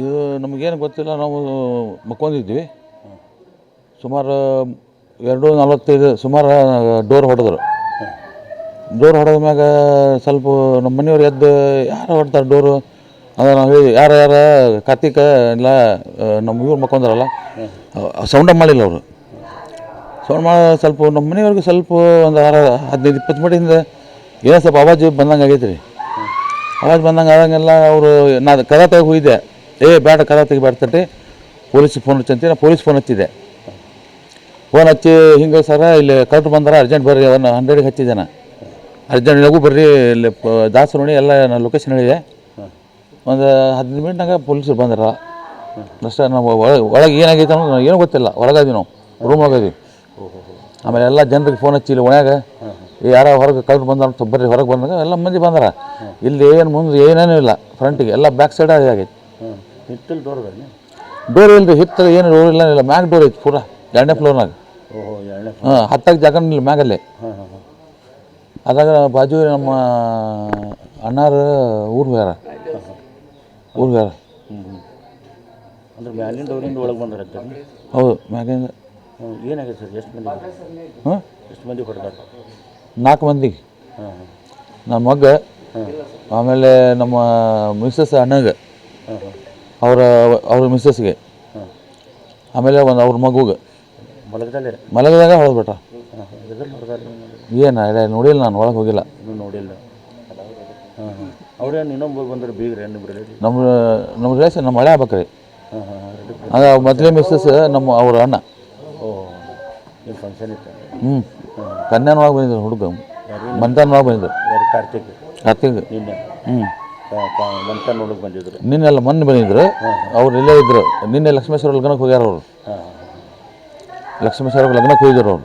ಇದು ನಮಗೇನು ಗೊತ್ತಿಲ್ಲ, ನಾವು ಮಕ್ಕೊಂಡಿದ್ವಿ. ಸುಮಾರು ಎರಡು ನಲವತ್ತೈದು, ಸುಮಾರು ಡೋರ್ ಹೊಡೆದ್ರು. ಡೋರ್ ಹೊಡೆದ ಮ್ಯಾಗ ಸ್ವಲ್ಪ ನಮ್ಮ ಮನೆಯವ್ರು ಎದ್ದು, ಯಾರು ಹೊಡ್ತಾರೆ ಡೋರು ಅಂದ್ರೆ ನಾವು ಹೇಳಿ, ಯಾರು ಯಾರು, ಕಾರ್ತಿಕ ಇಲ್ಲ ನಮ್ಮ ಇವ್ರು ಮಕ್ಕೊಂಡ್ರಲ್ಲ ಸೌಂಡ ಮಾಡಿಲ್ಲ ಅವರು. ಸೌಂಡ್ ಮಾಡಿ, ಸ್ವಲ್ಪ ನಮ್ಮ ಮನೆಯವ್ರಿಗೆ ಸ್ವಲ್ಪ ಒಂದು ಆರು, ಹದಿನೈದು, ಇಪ್ಪತ್ತು ಮಟಿಂದ ಏನೋ ಸ್ವಲ್ಪ ಆವಾಜ್ ಬಂದಂಗೆ ಆಗೈತೆ ರೀ. ಆವಾಜ್ ಬಂದಂಗೆ ಆದಂಗೆಲ್ಲ ಅವರು ನಾ ಕದ ತೆಗೆ ಹೋಗಿದ್ದೆ. ಏ, ಬೇಡ, ಕದ ತೆಗಿಬಾರ್ದಂತೆ ಪೊಲೀಸಿಗೆ ಫೋನ್ ಹಚ್ಚಂತ ನಾನು ಪೊಲೀಸ್ ಫೋನ್ ಹಚ್ಚಿದೆ ಫೋನ್ ಹಚ್ಚಿ, ಹಿಂಗೆ ಸರ, ಇಲ್ಲಿ ಕರೆಕ್ಟ್ ಬಂದಾರ ಅರ್ಜೆಂಟ್ ಬರ್ರಿ ಅವನ್ನ ಹಂಡ್ರೆಡ್ಗೆ ಹಚ್ಚಿದೆ ನಾ. ಅರ್ಜೆಂಟ್ ನಗು ಬರ್ರಿ, ಇಲ್ಲಿ ದಾಸರು ನೋಡಿ ಎಲ್ಲ ನಾನು ಲೊಕೇಶನ್ ಹೇಳಿದೆ. ಒಂದು ಹದಿನೈದು ಮಿನಿಟ್ನಾಗ ಪೊಲೀಸರು ಬಂದಾರ. ಅಷ್ಟೇ ನಾವು ಒಳಗೆ ಒಳಗೆ ಏನಾಗೈತೆ ಅನ್ನೋದು ಏನೂ ಗೊತ್ತಿಲ್ಲ. ಒಳಗಾದ್ವಿ ನಾವು ರೂಮ್ ಒಳಗಾದ್ವಿ. ಆಮೇಲೆ ಎಲ್ಲ ಜನರಿಗೆ ಫೋನ್ ಹಚ್ಚಿ ಇಲ್ಲಿ ಒಳಗೆ ಯಾರೋ ಹೊರಗೆ ಕರೆಕ್ಟ್ ಬಂದ ಅಂತ ಬರ್ರಿ, ಹೊರಗೆ ಬಂದಾಗ ಎಲ್ಲ ಮಂದಿ ಬಂದಾರ. ಇಲ್ಲಿ ಏನು ಮುಂದೆ ಏನೇನೂ ಇಲ್ಲ ಫ್ರಂಟಿಗೆ ಎಲ್ಲ ಬ್ಯಾಕ್ ಸೈಡ್ ಆಗೈತೆ. ಹಿತ್ತಲ್ ಡೋರ್ಗಳನ್ನ ಡೋರ್ ಇಲ್ರಿ ಹಿತ್ತಲು ಏನು ಡೋರ್ ಇಲ್ಲ ಇಲ್ಲ ಮ್ಯಾಗ ಡೋರ್ ಐತಿ ಪೂರಾ ಎರಡನೇ ಫ್ಲೋರ್ನಾಗ ಓಹೋ ಎರಡನೇ ಹಾಂ ಹತ್ತಕ್ಕೆ ಜಾಗ ಇಲ್ಲ ಮ್ಯಾಗಲ್ಲೇ. ಅದಾಗ ಬಾಜು ನಮ್ಮ ಅಣ್ಣಾರು ಊರು ಹೋಗ್ಯಾರ ಊರು ಹೋಗ್ಯಾರ ಅಂದ್ರೆ ಮ್ಯಾಲಿನ ಡೋರಿಂದ ಒಳಗೆ ಬಂದ್ರೆ ಹೌದು ಮ್ಯಾಗಿಂದ. ಹ್ಞೂ ಏನಾಗಿದೆ ಸರ್ ಎಷ್ಟು ಮಂದಿ ಹಾಂ? ಎಷ್ಟು ಮಂದಿ ಹೊಡೆದಾರ ನಾಲ್ಕು ಮಂದಿಗೆ. ಹಾಂ ನಮ್ಮ ಮಗ್ಗ ಆಮೇಲೆ ನಮ್ಮ ಮಿಸ್ಸಸ್ ಅಣ್ಣಗೆ. ಅವರ ಅವ್ರ ಮಿಸ್ಸಸ್ಗೆ. ಆಮೇಲೆ ಒಂದು ಅವ್ರ ಮಗುಗೆ. ಮಲಗದಲ್ಲೇ? ಮಲಗದಾಗ ಹೊಡೆದ್ಬಿಟ್ರ ಏನ ಐಡಿಯಾ ನೋಡಿಲ್ಲ ನಾನು ಒಳಗೆ ಹೋಗಿಲ್ಲ. ನೋಡಿಲ್ಲ. ಅವ್ರೇನು ಇನ್ನೊಬ್ಬ ಬಂದ್ರೆ ಬೀಗ್ರಿ ನಮ್ಮ ನಮ್ಮ ರಿಲೇಷನ್ ನಮ್ಮ ಹಳೆ ಆಗ್ಬೇಕ್ರಿ ಅದ ಮೊದಲೇ ಮಿಸ್ಸಸ್ ನಮ್ಮ ಅವ್ರ ಅಣ್ಣ. ಏನು ಫಂಕ್ಷನ್ ಇತ್ತು. ಹ್ಞೂ ಕನ್ಯಾನವಾಗಿ ಬಂದಿದ್ರು ಹುಡುಗ. ಮಂತನವಾಗಿ ಬಂದಿದ್ರು ಯಾರು? ಕಾರ್ತಿಕ್. ಕಾರ್ತಿಕ್. ಹ್ಞೂ ನೋಡಕ್ಕೆ ಬಂದಿದ್ರು ನಿನ್ನೆಲ್ಲ ಮೊನ್ನೆ ಬಂದಿದ್ರು. ಅವ್ರು ಇಲ್ಲೇ ಇದ್ರು. ನಿನ್ನೆ ಲಕ್ಷ್ಮೇಶ್ವರ ಲಗ್ನಕ್ಕೆ ಹೋಗ್ಯಾರ ಅವರು. ಲಕ್ಷ್ಮೇಶ್ವರ ಲಗ್ನಕ್ಕೆ ಹೋಗಿದ್ರು ಅವರು.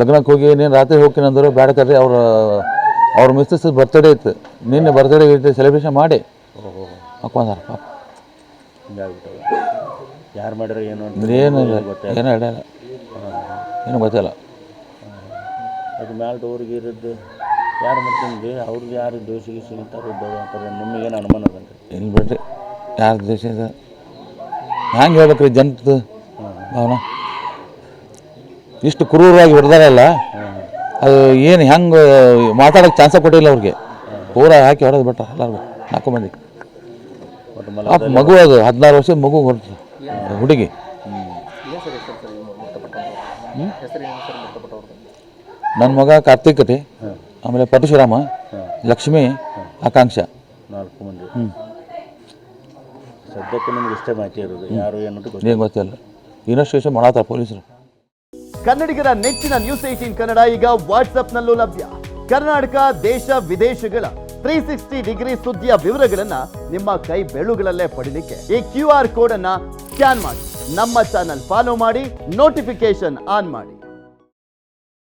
ಲಗ್ನಕ್ಕೆ ಹೋಗಿ ನೀನು ರಾತ್ರಿ ಹೋಗ್ತೀನಿ ಅಂದರು ಬೇಡ ಕರ್ರಿ ಅವ್ರ ಅವ್ರ ಮಿಸ್ಸಸ್ ಬರ್ತ್ಡೇ ಇತ್ತು. ನಿನ್ನೆ ಬರ್ತ್ಡೇ ಇತ್ತು ಸೆಲೆಬ್ರೇಷನ್ ಮಾಡಿ. ಹಾಕೊಂಡಾರ ಪಾಪ. ಯಾರು ಮಾಡ್ಯಾರ ಏನು ಏನು ಗೊತ್ತಾಯ್ತು ಹಿಡಿಯಲ್ಲ ಏನು ಗೊತ್ತಿಲ್ಲ ಅದು ಮ್ಯಾಲ ಡೋರ್ಗೆ ಇರೋದು ಯಾರು ಮಾಡ್ತೀನಿ ಅವ್ರಿಗೆ ಯಾರು ದೋಷಿಗೆ ಸಿಗ್ತಾರೆ ಇದ್ದಾವೆ ಅಂತಾರೆ ನಿಮಗೇನು ಅನುಮಾನ ಅದನ್ರಿ ಇಲ್ಲಿ ಬಿಡ್ರಿ ಯಾರ ದೇಶ ಇದೆ ಹ್ಯಾಂಗೆ ಹೇಳ್ಬೇಕ್ರಿ ಜನದ್ದು ಭಾವನ? ಇಷ್ಟು ಕ್ರೂರವಾಗಿ ಹೊಡೆದಾರಲ್ಲ ಅದು ಏನು ಹೆಂಗೆ ಮಾತಾಡೋಕ್ಕೆ ಚಾನ್ಸ ಕೊಟ್ಟಿಲ್ಲ ಅವ್ರಿಗೆ. ಪೂರ ಹಾಕಿ ಹೊಡೆದು ಬಿಟ್ಟ ಎಲ್ಲರಿಗೂ ನಾಲ್ಕು ಮಂದಿ. ಪಾಪ ಮಗು ಅದು ಹದಿನಾರು ವರ್ಷದ ಮಗು ಹೊರತು ಹುಡುಗಿ. ನನ್ನ ಮಗ ಕಾರ್ತಿಕ್ ರೀ ಆಮೇಲೆ ಪರಶುರಾಮ ಲಕ್ಷ್ಮಿ ಆಕಾಂಕ್ಷ. ನಾಲ್ಕು ಮಂದಿ. ಸದ್ಯಕ್ಕೆ ನಿಮ್ಗೆ ಇಷ್ಟೇ ಮಾಹಿತಿ ಇರೋದು. ಯಾರು ಏನು ಅಂತ ಗೊತ್ತಿಲ್ಲ. ಏನು ಗೊತ್ತಿಲ್ಲ. ಇನ್ವೆಸ್ಟಿಗೇಷನ್ ಮಾಡತ್ತಾರ ಪೊಲೀಸರು. ಕನ್ನಡಿಗರ ನೆಚ್ಚಿನ ನ್ಯೂಸ್ ಏಟೀನ್ ಕನ್ನಡ ಈಗ ವಾಟ್ಸ್ಆಪ್ನಲ್ಲೂ ಲಭ್ಯ. ಕರ್ನಾಟಕ ದೇಶ ವಿದೇಶಗಳ ತ್ರೀ ಸಿಕ್ಸ್ಟಿ ಡಿಗ್ರಿ ಸುದ್ದಿಯ ವಿವರಗಳನ್ನ ನಿಮ್ಮ ಕೈ ಬೆಳುಗಳಲ್ಲೇ ಪಡಿಲಿಕ್ಕೆ ಈ ಕ್ಯೂ ಆರ್ ಕೋಡ್ ಅನ್ನ ಸ್ಕ್ಯಾನ್ ಮಾಡಿ. ನಮ್ಮ ಚಾನಲ್ ಫಾಲೋ ಮಾಡಿ ನೋಟಿಫಿಕೇಶನ್ ಆನ್ ಮಾಡಿ.